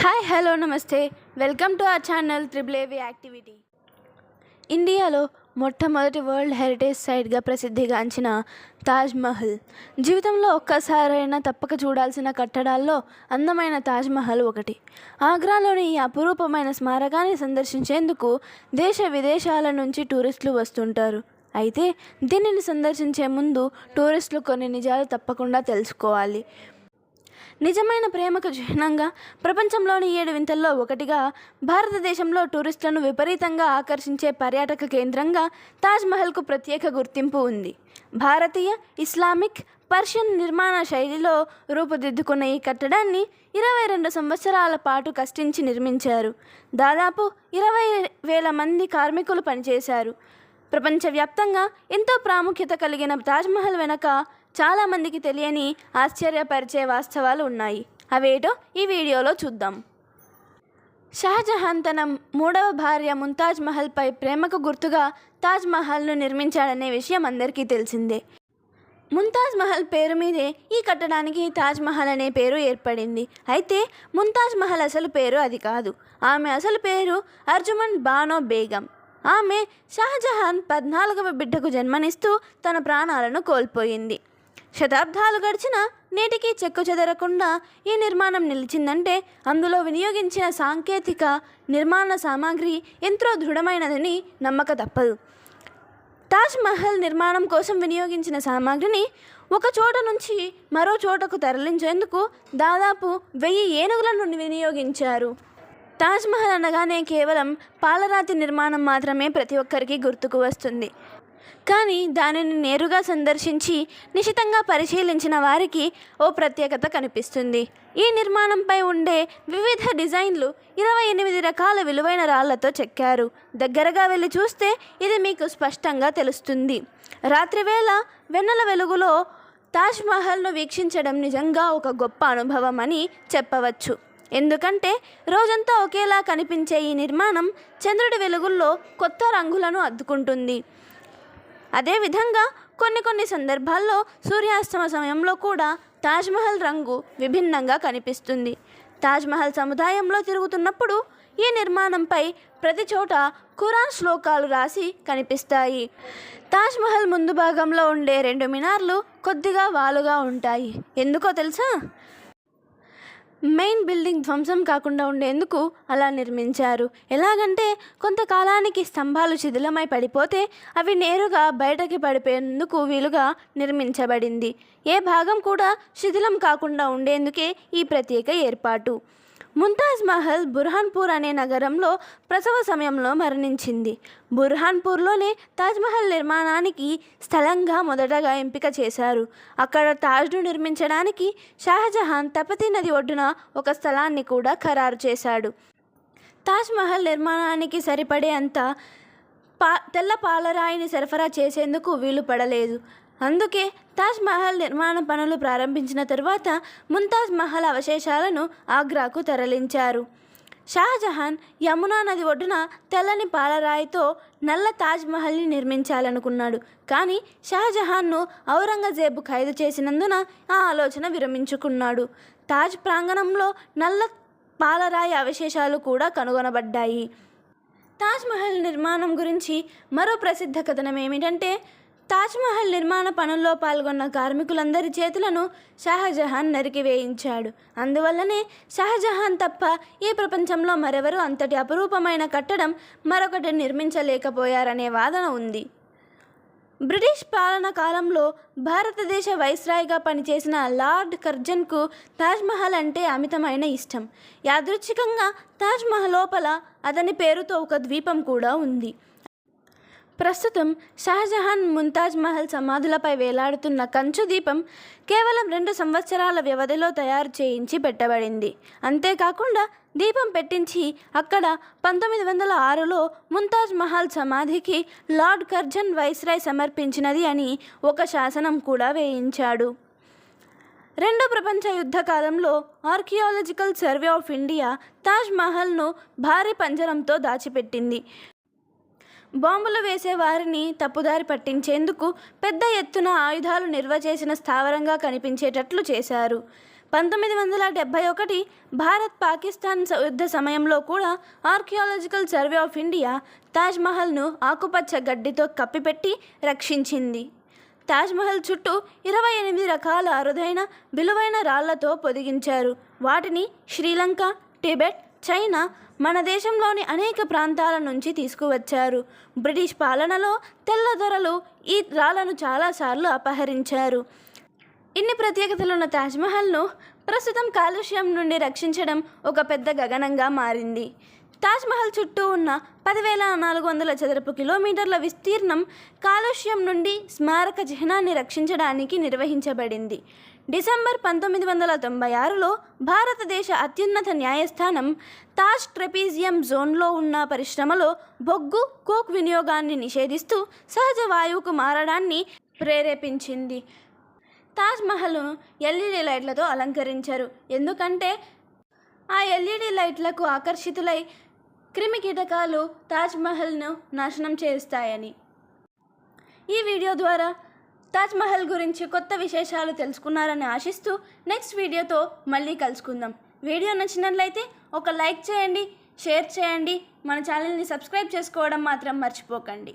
Hi hello నమస్తే. Welcome to our channel triple AV activity. ఇండియాలో మొట్టమొదటి వరల్డ్ హెరిటేజ్ సైట్గా ప్రసిద్ధిగాంచిన తాజ్మహల్ జీవితంలో ఒక్కసారైనా తప్పక చూడాల్సిన కట్టడాల్లో అందమైన తాజ్మహల్ ఒకటి. ఆగ్రాలోని ఈ అపురూపమైన స్మారకాన్ని సందర్శించేందుకు దేశ విదేశాల నుంచి టూరిస్టులు వస్తుంటారు. అయితే దీనిని సందర్శించే ముందు టూరిస్టులు కొన్ని నిజాలు తప్పకుండా తెలుసుకోవాలి. నిజమైన ప్రేమకు చిహ్నంగా ప్రపంచంలోని ఏడు వింతల్లో ఒకటిగా భారతదేశంలో టూరిస్టులను విపరీతంగా ఆకర్షించే పర్యాటక కేంద్రంగా తాజ్మహల్కు ప్రత్యేక గుర్తింపు ఉంది. భారతీయ ఇస్లామిక్ పర్షియన్ నిర్మాణ శైలిలో రూపుదిద్దుకున్న ఈ కట్టడాన్ని ఇరవై రెండు సంవత్సరాల పాటు కష్టించి నిర్మించారు. దాదాపు ఇరవై వేల మంది కార్మికులు పనిచేశారు. ప్రపంచవ్యాప్తంగా ఎంతో ప్రాముఖ్యత కలిగిన తాజ్మహల్ వెనక చాలామందికి తెలియని ఆశ్చర్యపరిచే వాస్తవాలు ఉన్నాయి. అవేటో ఈ వీడియోలో చూద్దాం. షాజహాన్ తన మూడవ భార్య ముంతాజ్ మహల్పై ప్రేమకు గుర్తుగా తాజ్ మహల్ను నిర్మించాడనే విషయం అందరికీ తెలిసిందే. ముంతాజ్ మహల్ పేరు మీదే ఈ కట్టడానికి తాజ్ మహల్ అనే పేరు ఏర్పడింది. అయితే ముంతాజ్ మహల్ అసలు పేరు అది కాదు. ఆమె అసలు పేరు అర్జుమన్ బానో బేగం. ఆమె షాజహాన్ పద్నాలుగవ బిడ్డకు జన్మనిస్తూ తన ప్రాణాలను కోల్పోయింది. శతాబ్దాలు గడిచిన నేటికి చెక్కు చెదరకుండా ఈ నిర్మాణం నిలిచిందంటే అందులో వినియోగించిన సాంకేతిక నిర్మాణ సామాగ్రి ఎంతో దృఢమైనదని నమ్మక తప్పదు. తాజ్ మహల్ నిర్మాణం కోసం వినియోగించిన సామాగ్రిని ఒక చోట నుంచి మరో చోటకు తరలించేందుకు దాదాపు వెయ్యి ఏనుగులను వినియోగించారు. తాజ్మహల్ అనగానే కేవలం పాలరాతి నిర్మాణం మాత్రమే ప్రతి ఒక్కరికి గుర్తుకు వస్తుంది. కానీ దానిని నేరుగా సందర్శించి నిశితంగా పరిశీలించిన వారికి ఓ ప్రత్యేకత కనిపిస్తుంది. ఈ నిర్మాణంపై ఉండే వివిధ డిజైన్లు ఇరవై ఎనిమిది రకాల విలువైన రాళ్ళతో చెక్కారు. దగ్గరగా వెళ్ళి చూస్తే ఇది మీకు స్పష్టంగా తెలుస్తుంది. రాత్రివేళ వెన్నెల వెలుగులో తాజ్మహల్ను వీక్షించడం నిజంగా ఒక గొప్ప అనుభవం అని చెప్పవచ్చు. ఎందుకంటే రోజంతా ఒకేలా కనిపించే ఈ నిర్మాణం చంద్రుడి వెలుగుల్లో కొత్త రంగులను అద్దుకుంటుంది. అదేవిధంగా కొన్ని కొన్ని సందర్భాల్లో సూర్యాస్తమ సమయంలో కూడా తాజ్మహల్ రంగు విభిన్నంగా కనిపిస్తుంది. తాజ్మహల్ సముదాయంలో తిరుగుతున్నప్పుడు ఈ నిర్మాణంపై ప్రతి చోట ఖురాన్ శ్లోకాలు రాసి కనిపిస్తాయి. తాజ్మహల్ ముందు భాగంలో ఉండే రెండు మినార్లు కొద్దిగా వాలుగా ఉంటాయి. ఎందుకో తెలుసా? మెయిన్ బిల్డింగ్ ధ్వంసం కాకుండా ఉండేందుకు అలా నిర్మించారు. ఎలాగంటే కొంతకాలానికి స్తంభాలు శిథిలమై పడిపోతే అవి నేరుగా బయటకి పడిపోయేందుకు వీలుగా నిర్మించబడింది. ఏ భాగం కూడా శిథిలం కాకుండా ఉండేందుకే ఈ ప్రత్యేక ఏర్పాటు. ముంతాజ్ మహల్ బుర్హాన్పూర్ అనే నగరంలో ప్రసవ సమయంలో మరణించింది. బుర్హాన్పూర్లోనే తాజ్మహల్ నిర్మాణానికి స్థలంగా మొదటగా ఎంపిక చేశారు. అక్కడ తాజ్ను నిర్మించడానికి షాజహాన్ తపతి నది ఒడ్డున ఒక స్థలాన్ని కూడా ఖరారు చేశాడు. తాజ్మహల్ నిర్మాణానికి సరిపడే అంత పా తెల్ల పాలరాయిని సరఫరా చేసేందుకు వీలు పడలేదు. అందుకే తాజ్ మహల్ నిర్మాణ పనులు ప్రారంభించిన తరువాత ముంతాజ్ మహల్ అవశేషాలను ఆగ్రాకు తరలించారు. షాజహాన్ యమునా నది ఒడ్డున తెల్లని పాలరాయితో నల్ల తాజ్ మహల్ని నిర్మించాలనుకున్నాడు. కానీ షాజహాన్ను ఔరంగజేబు ఖైదు చేసినందున ఆ ఆలోచన విరమించుకున్నాడు. తాజ్ ప్రాంగణంలో నల్ల పాలరాయి అవశేషాలు కూడా కనుగొనబడ్డాయి. తాజ్మహల్ నిర్మాణం గురించి మరో ప్రసిద్ధ కథనం ఏమిటంటే తాజ్మహల్ నిర్మాణ పనుల్లో పాల్గొన్న కార్మికులందరి చేతులను షాహజహాన్ నరికివేయించాడు అందువల్లనే షాహజహాన్ తప్ప ఈ ప్రపంచంలో మరెవరూ అంతటి అపురూపమైన కట్టడం మరొకటి నిర్మించలేకపోయారనే వాదన ఉంది. బ్రిటిష్ పాలన కాలంలో భారతదేశ వైస్రాయ్గా పనిచేసిన లార్డ్ కర్జన్కు తాజ్మహల్ అంటే అమితమైన ఇష్టం. యాదృచ్ఛికంగా తాజ్మహల్ లోపల అతని పేరుతో ఒక ద్వీపం కూడా ఉంది. ప్రస్తుతం షాజహాన్ ముంతాజ్ మహల్ సమాధులపై వేలాడుతున్న కంచు దీపం కేవలం రెండు సంవత్సరాల వ్యవధిలో తయారు చేయించి పెట్టబడింది. అంతేకాకుండా దీపం పెట్టించి అక్కడ పంతొమ్మిది వందల ఆరులో ముంతాజ్ మహల్ సమాధికి లార్డ్ కర్జన్ వైస్రాయ్ సమర్పించినది అని ఒక శాసనం కూడా వేయించాడు. రెండో ప్రపంచ యుద్ధ కాలంలో archaeological survey of India Taj మహల్ను భారీ పంజరంతో దాచిపెట్టింది. బాంబులు వేసే వారిని తప్పుదారి పట్టించేందుకు పెద్ద ఎత్తున ఆయుధాలు నిల్వ చేసిన స్థావరంగా కనిపించేటట్లు చేశారు. పంతొమ్మిది వందల డెబ్భై ఒకటి భారత్ పాకిస్తాన్ యుద్ధ సమయంలో కూడా ఆర్కియాలజికల్ సర్వే ఆఫ్ ఇండియా తాజ్మహల్ను ఆకుపచ్చ గడ్డితో కప్పిపెట్టి రక్షించింది. తాజ్మహల్ చుట్టూ ఇరవై ఎనిమిది రకాల అరుదైన విలువైన రాళ్ళతో పొదిగించారు. వాటిని శ్రీలంక టిబెట్ చైనా మన దేశంలోని అనేక ప్రాంతాల నుంచి తీసుకువచ్చారు. బ్రిటిష్ పాలనలో తెల్లదొరలు ఈ రాళ్ళను చాలాసార్లు అపహరించారు. ఇన్ని ప్రత్యేకతలున్న తాజ్మహల్ను ప్రస్తుతం కాలుష్యం నుండి రక్షించడం ఒక పెద్ద గగనంగా మారింది. తాజ్మహల్ చుట్టూ ఉన్న పదివేల నాలుగు వందల చదరపు కిలోమీటర్ల విస్తీర్ణం కాలుష్యం నుండి స్మారక చిహ్నాన్ని రక్షించడానికి నిర్వహించబడింది. డిసెంబర్ పంతొమ్మిది వందల తొంభై ఆరులో భారతదేశ అత్యున్నత న్యాయస్థానం తాజ్ ట్రెపీజియం జోన్లో ఉన్న పరిశ్రమలో బొగ్గు కోక్ వినియోగాన్ని నిషేధిస్తూ సహజ వాయువుకు మారడాన్ని ప్రేరేపించింది. తాజ్ మహల్ ఎల్ఈడి లైట్లతో అలంకరించారు. ఎందుకంటే ఆ ఎల్ఈడి లైట్లకు ఆకర్షితులై క్రిమి కీటకాలు తాజ్మహల్ను నాశనం చేస్తాయని. ఈ వీడియో ద్వారా తాజ్ మహల్ గురించి కొత్త విశేషాలు తెలుసుకున్నారని ఆశిస్తూ నెక్స్ట్ వీడియోతో మళ్ళీ కలుసుకుందాం. వీడియో నచ్చినట్లయితే ఒక లైక్ చేయండి షేర్ చేయండి. మన ఛానల్ని సబ్స్క్రైబ్ చేసుకోవడం మాత్రం మర్చిపోకండి.